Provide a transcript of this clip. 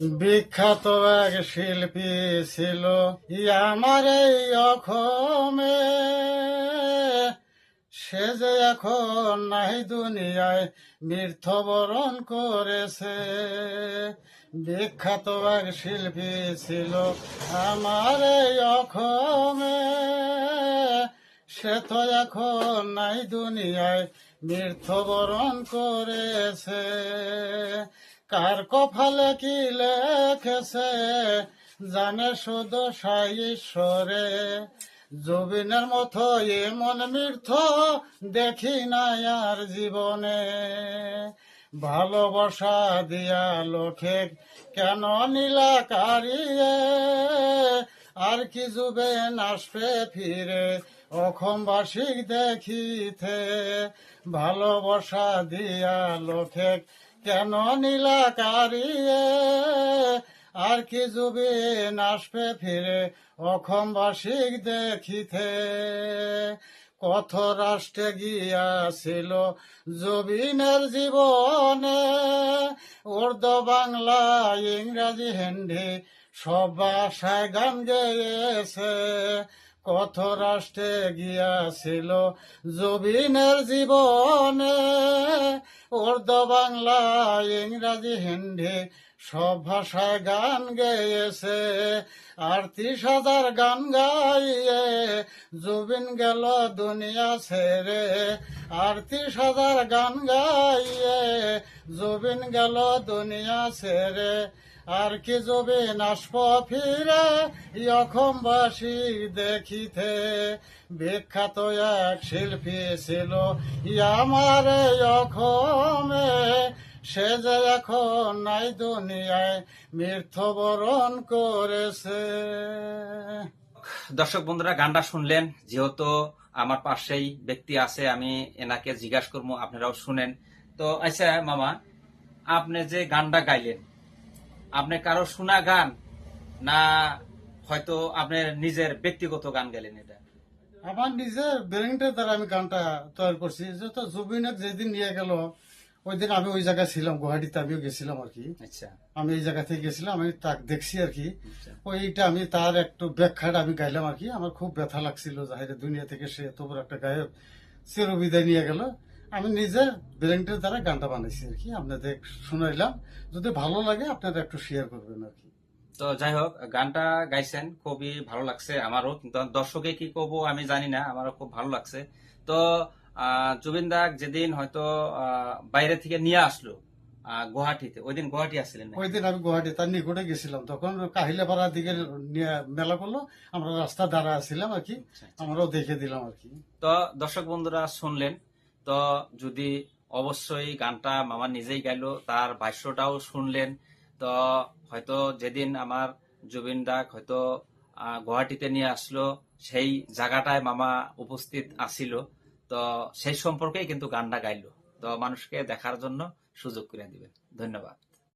বিখ্যাত এক শিল্পী ছিল। আমার এই অখমে সে যে এখন নাই দুনিয়ায়, মৃত্যুবরণ করেছে। বিখ্যাত এক শিল্পী ছিল আমার এই অখমে সে তো এখন নাই দুনিয়ায়, মৃত্যুবরণ করেছে। কার কপালে কি লেখেছে? জানে শুধু সাই ঈশ্বরে। জবিনের মতো এমন মৃত্যু দেখি না আর জীবনে। ভালোবাসা দিয়া লোকে কেন নীলা কারিয়ে আর কি যুবে আসবে ফিরে অসমবাসিক দেখিতে? ভালোবাসা দিয়া লোকে কেন নীলা কারিয়ে? আর কি যুবে আসবে ফিরে অসমবাসিক দেখিতে? কত রাষ্ট্রে গিয়াছিল জবিনের জীবনে। উর্দু, বাংলা, ইংরাজি, হিন্দি সব ভাষায় গান গেয়েছে। কত রাষ্ট্রে গিয়াছিল জবিনের জীবনে। উর্দু বাংলা ইংরাজি হিন্দি সব ভাষায় গান গেয়েছে, আটত্রিশ হাজার গান গাইয়ে জুবিন গেল দুনিয়া ছেড়ে। আটত্রিশ হাজার গান গাইয়ে জুবিন গেল দুনিয়া ছেড়ে। আর কি জবিন আসব ফিরে অসমবাসী দেখিতে। বিখ্যাত এক শিল্পী ছিল ই আমার এই অসমে সে যে এখন নাই দুনিয়ায় মৃত্যুবরণ করেছে। দর্শক বন্ধুরা গানটা শুনলেন যেহেতু আমার পাশেই ব্যক্তি আছে আমি এনাকে জিজ্ঞাসা করব আপনারাও শুনেন। তো আচ্ছা মামা আপনি যে গানটা গাইলেন আপনি কারও শোনা গান না হয়তো আপনার নিজের ব্যক্তিগত গান গাইলেন এটা? আমার নিজের ব্রেনটার দ্বারা আমি গানটা তৈরি করছি যত জুবিনের যেদিন নিয়ে গেল ওই দিন আমি ওই জায়গায় ছিলাম গুয়াহাটিতে আমিও গেছিলাম আর কি। আচ্ছা। আমি এই জায়গা থেকে গেছিলাম আমি তাক দেখছি আর কি। আচ্ছা। ওইটা আমি তার একটু ব্যাখ্যাটা আমি গাইলাম আর কি। আমার খুব ব্যথা লাগছিল জাহিরে দুনিয়া থেকে সে এত বড় একটা গায়ক চিরবিদায় নিয়ে গেল। আমি নিজের ব্রেনটার দ্বারা গানটা বানাইছি আর কি আপনাদের শুনাইলাম। যদি ভালো লাগে আপনারা একটু শেয়ার করবেন আর কি। তো যাই হোক গানটা গাইছেন খুবই ভালো লাগছে আমারও। কিন্তু দর্শকে কি করব আমি জানি না আমারও খুব ভালো লাগছে। তো জুবিন দা যেদিন হয়তো বাইরে থেকে নিয়ে আসলো গুয়াহাটিতে ওই দিন গুয়াহাটি আসছিলেন? ওই দিন আমি গুয়াহাটি তার নিকটে গেছিলাম তখন কাহিলাপাড়ার দিকে মেলা করল আমরা রাস্তা দ্বারা আসছিলাম আর কি আচ্ছা, আচ্ছা। আমরাও দেখে দিলাম আর কি তো দর্শক বন্ধুরা শুনলেন তো যদি অবশ্যই গানটা মামা নিজেই গাইলো তার ভাষ্যটাও শুনলেন তো হয়তো যেদিন আমার জুবিন ডাক হয়তো গুয়াহাটিতে নিয়ে আসলো সেই জায়গাটায় মামা উপস্থিত আসিল তো সেই সম্পর্কেই কিন্তু গানটা গাইলো। তো মানুষকে দেখার জন্য সুযোগ করে দিবেন ধন্যবাদ।